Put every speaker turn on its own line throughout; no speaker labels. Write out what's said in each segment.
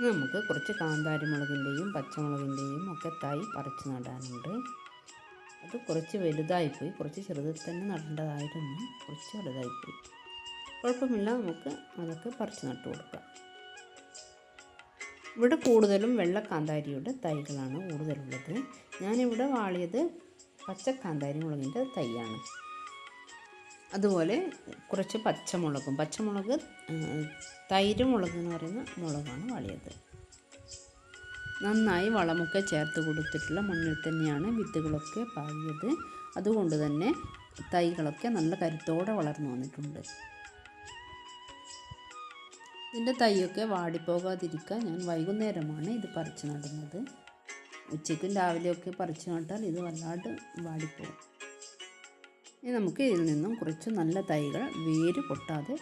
നമുക്ക് കുറച്ച് കാന്താരി മുളകിന്റെയും പച്ചമുളകിന്റെയും ഒക്കെ തൈ പറിച്ച് നടാനുണ്ട്. അത് കുറച്ച് വലുതായിപ്പോയി. കുറച്ച് ചെറുതിൽ തന്നെ നടേണ്ടതായിരുന്നു. കുറച്ച് വലുതായിപ്പോയി. കുഴപ്പമില്ല. നമുക്ക് അതൊക്കെ പറിച്ച് നട്ടു കൊടുക്കാം. ഇവിടെ കൂടുതലും വെള്ള കാന്താരിയുടെ തൈകളാണ് കൂടുതലുള്ളത്. ഞാനിവിടെ വാളിയത് പച്ച കാന്താരി മുളകിന്റെ തൈയാണ്. അതുപോലെ കുറച്ച് പച്ചമുളകും. പച്ചമുളക് തൈര് മുളക് എന്ന് പറയുന്ന മുളകാണ് വാളിയത്. നന്നായി വളമൊക്കെ ചേർത്ത് കൊടുത്തിട്ടുള്ള മണ്ണിൽ തന്നെയാണ് വിത്തുകളൊക്കെ പാകിയത്. അതുകൊണ്ട് തന്നെ തൈകളൊക്കെ നല്ല കരുത്തോടെ വളർന്നു വന്നിട്ടുണ്ട്. ഇതിന്റെ തൈയൊക്കെ വാടിപ്പോകാതിരിക്കാൻ ഞാൻ വൈകുന്നേരമാണ് ഇത് പറിച്ചു നടുന്നത്. ഉച്ചയ്ക്കും രാവിലെയൊക്കെ പറിച്ചു നട്ടാൽ ഇത് വല്ലാണ്ട് വാടിപ്പോകും. ഇനി നമുക്ക് ഇതിൽ നിന്നും കുറച്ച് നല്ല തൈകൾ വേര് പൊട്ടാതെ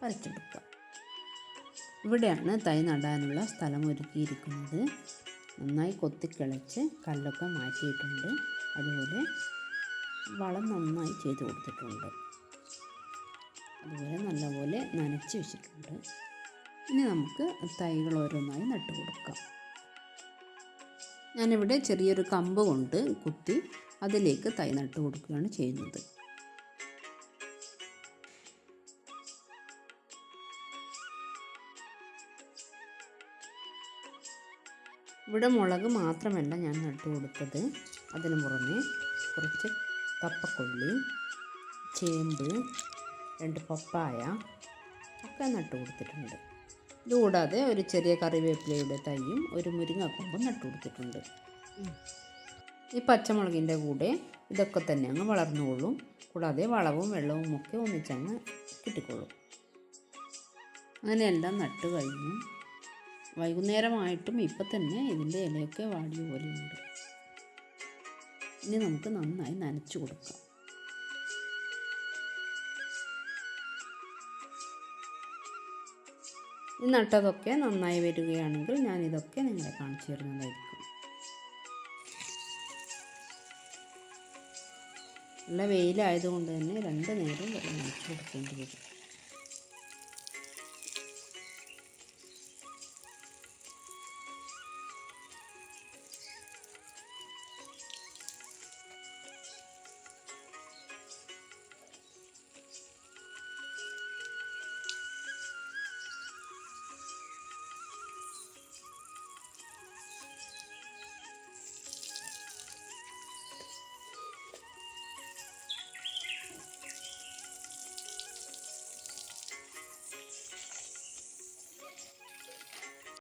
പറിച്ചെടുക്കാം. ഇവിടെയാണ് തൈ നടാനുള്ള സ്ഥലം ഒരുക്കിയിരിക്കുന്നത്. നന്നായി കൊത്തിക്കിളച്ച് കല്ലൊക്കെ മാറ്റിയിട്ടുണ്ട്. അതുപോലെ വളം നന്നായി ചെയ്ത് കൊടുത്തിട്ടുണ്ട്. അതുപോലെ നല്ലപോലെ നനച്ച് വെച്ചിട്ടുണ്ട്. ഇനി നമുക്ക് തൈകൾ ഓരോന്നായി നട്ടു കൊടുക്കാം ഞാനിവിടെ ചെറിയൊരു കമ്പ് കൊണ്ട് കുത്തി അതിലേക്ക് തൈ നട്ട് കൊടുക്കുകയാണ് ചെയ്യുന്നത്. ഇവിടെ മുളക് മാത്രമല്ല ഞാൻ നട്ടു കൊടുത്തത്. അതിന് പുറമെ കുറച്ച് കപ്പക്കൊള്ളി ചേമ്പ് രണ്ട് പപ്പായ ഒക്കെ നട്ടു കൊടുത്തിട്ടുണ്ട്. ഇതുകൂടാതെ ഒരു ചെറിയ കറിവേപ്പിലയുടെ തൈയും ഒരു മുരിങ്ങക്കൊമ്പും നട്ടു കൊടുത്തിട്ടുണ്ട്. ഈ പച്ചമുളകിന്റെ കൂടെ ഇതൊക്കെ തന്നെ അങ്ങ് വളർന്നുകൊള്ളും. കൂടാതെ വളവും വെള്ളവും ഒക്കെ ഒന്നിച്ചങ്ങ് കിട്ടിക്കൊള്ളും അങ്ങനെയെല്ലാം നട്ട് കഴിഞ്ഞു. വൈകുന്നേരമായിട്ടും ഇപ്പം തന്നെ ഇതിന്റെ ഇലയൊക്കെ വാടിയ പോലെയുണ്ട്. ഇനി നമുക്ക് നന്നായി നനച്ചു കൊടുക്കാം. നട്ടതൊക്കെ നന്നായി വരികയാണെങ്കിൽ ഞാൻ ഇതൊക്കെ നിങ്ങളെ കാണിച്ചു തരുന്നതായിരിക്കും. നല്ല വെയിലായതുകൊണ്ട് തന്നെ രണ്ട് നേരം വെള്ളം നനച്ചു കൊടുക്കേണ്ടി വരും.